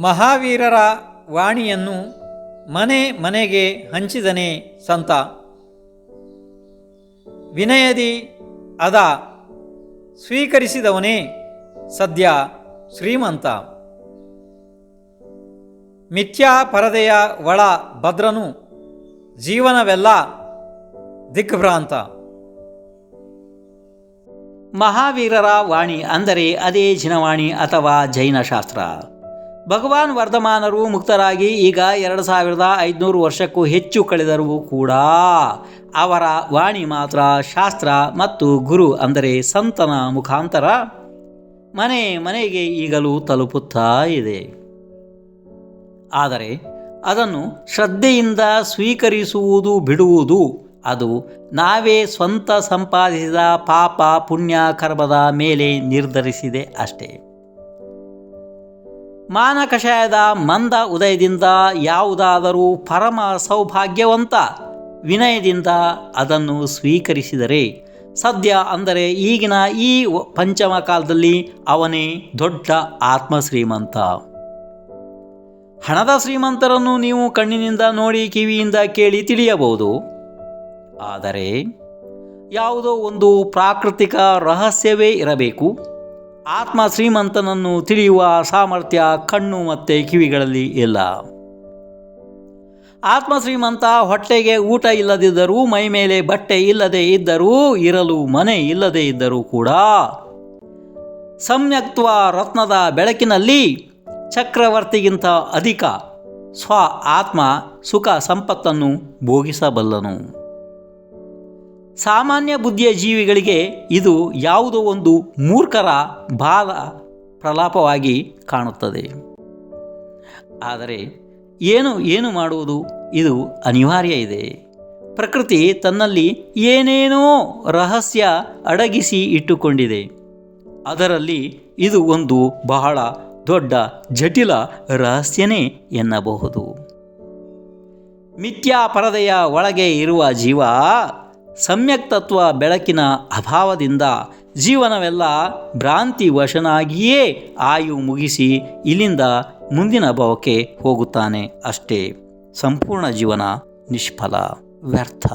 ಮಹಾವೀರರ ವಾಣಿಯನ್ನು ಮನೆ ಮನೆಗೆ ಹಂಚಿದನೆ ಸಂತ. ವಿನಯದಿ ಅದ ಸ್ವೀಕರಿಸಿದವನೇ ಸದ್ಯ ಶ್ರೀಮಂತ. ಮಿಥ್ಯಾ ಪರದೆಯ ಒಳ ಭದ್ರನು ಜೀವನವೆಲ್ಲ ದಿಗ್ಭ್ರಾಂತ. ಮಹಾವೀರರ ವಾಣಿ ಅಂದರೆ ಅದೇ ಜಿನವಾಣಿ ಅಥವಾ ಜೈನಶಾಸ್ತ್ರ. ಭಗವಾನ್ ವರ್ಧಮಾನರು ಮುಕ್ತರಾಗಿ ಈಗ ಎರಡು ಸಾವಿರದ ಐದುನೂರು ವರ್ಷಕ್ಕೂ ಹೆಚ್ಚು ಕಳೆದರೂ ಕೂಡ ಅವರ ವಾಣಿ ಮಾತ್ರ, ಶಾಸ್ತ್ರ ಮತ್ತು ಗುರು ಅಂದರೆ ಸಂತನ ಮುಖಾಂತರ ಮನೆ ಮನೆಗೆ ಈಗಲೂ ತಲುಪುತ್ತಾ ಇದೆ. ಆದರೆ ಅದನ್ನು ಶ್ರದ್ಧೆಯಿಂದ ಸ್ವೀಕರಿಸುವುದು ಬಿಡುವುದು, ಅದು ನಾವೇ ಸ್ವಂತ ಸಂಪಾದಿಸಿದ ಪಾಪ ಪುಣ್ಯ ಕರ್ಮದ ಮೇಲೆ ನಿರ್ಧರಿಸಿದೆ ಅಷ್ಟೇ. ಮಾನಕಷಾಯದ ಮಂದ ಉದಯದಿಂದ ಯಾವುದಾದರೂ ಪರಮ ಸೌಭಾಗ್ಯವಂತ ವಿನಯದಿಂದ ಅದನ್ನು ಸ್ವೀಕರಿಸಿದರೆ, ಸದ್ಯ ಅಂದರೆ ಈಗಿನ ಈ ಪಂಚಮ ಕಾಲದಲ್ಲಿ ಅವನೇ ದೊಡ್ಡ ಆತ್ಮ ಶ್ರೀಮಂತ ಹಣದ ಶ್ರೀಮಂತರನ್ನು ನೀವು ಕಣ್ಣಿನಿಂದ ನೋಡಿ ಕಿವಿಯಿಂದ ಕೇಳಿ ತಿಳಿಯಬಹುದು. ಆದರೆ ಯಾವುದೋ ಒಂದು ಪ್ರಾಕೃತಿಕ ರಹಸ್ಯವೇ ಇರಬೇಕು. ಆತ್ಮ ಶ್ರೀಮಂತನನ್ನು ತಿಳಿಯುವ ಸಾಮರ್ಥ್ಯ ಕಣ್ಣು ಮತ್ತು ಕಿವಿಗಳಲ್ಲಿ ಇಲ್ಲ. ಆತ್ಮ ಶ್ರೀಮಂತ ಹೊಟ್ಟೆಗೆ ಊಟ ಇಲ್ಲದಿದ್ದರೂ, ಮೈ ಮೇಲೆ ಬಟ್ಟೆ ಇಲ್ಲದೆ ಇದ್ದರೂ, ಇರಲು ಮನೆ ಇಲ್ಲದೆ ಇದ್ದರೂ ಕೂಡ ಸಮ್ಯಕ್ತ್ವ ರತ್ನದ ಬೆಳಕಿನಲ್ಲಿ ಚಕ್ರವರ್ತಿಗಿಂತ ಅಧಿಕ ಸ್ವ ಆತ್ಮ ಸುಖ ಸಂಪತ್ತನ್ನು ಭೋಗಿಸಬಲ್ಲನು. ಸಾಮಾನ್ಯ ಬುದ್ಧಿಯ ಜೀವಿಗಳಿಗೆ ಇದು ಯಾವುದೋ ಒಂದು ಮೂರ್ಖರ ಬಾಲ ಪ್ರಲಾಪವಾಗಿ ಕಾಣುತ್ತದೆ. ಆದರೆ ಏನು ಏನು ಮಾಡುವುದು? ಇದು ಅನಿವಾರ್ಯ ಇದೆ. ಪ್ರಕೃತಿ ತನ್ನಲ್ಲಿ ಏನೇನೋ ರಹಸ್ಯ ಅಡಗಿಸಿ ಇಟ್ಟುಕೊಂಡಿದೆ. ಅದರಲ್ಲಿ ಇದು ಒಂದು ಬಹಳ ದೊಡ್ಡ ಜಟಿಲ ರಹಸ್ಯನೇ ಎನ್ನಬಹುದು. ಮಿಥ್ಯಾ ಪರದೆಯ ಒಳಗೆ ಇರುವ ಜೀವ ಸಮ್ಯಕ್ ತತ್ವ ಬೆಳಕಿನ ಅಭಾವದಿಂದ ಜೀವನವೆಲ್ಲ ಭ್ರಾಂತಿ ವಶನಾಗಿಯೇ ಆಯು ಮುಗಿಸಿ ಇಲ್ಲಿಂದ ಮುಂದಿನ ಭಾವಕ್ಕೆ ಹೋಗುತ್ತಾನೆ ಅಷ್ಟೇ. ಸಂಪೂರ್ಣ ಜೀವನ ನಿಷ್ಫಲ, ವ್ಯರ್ಥ.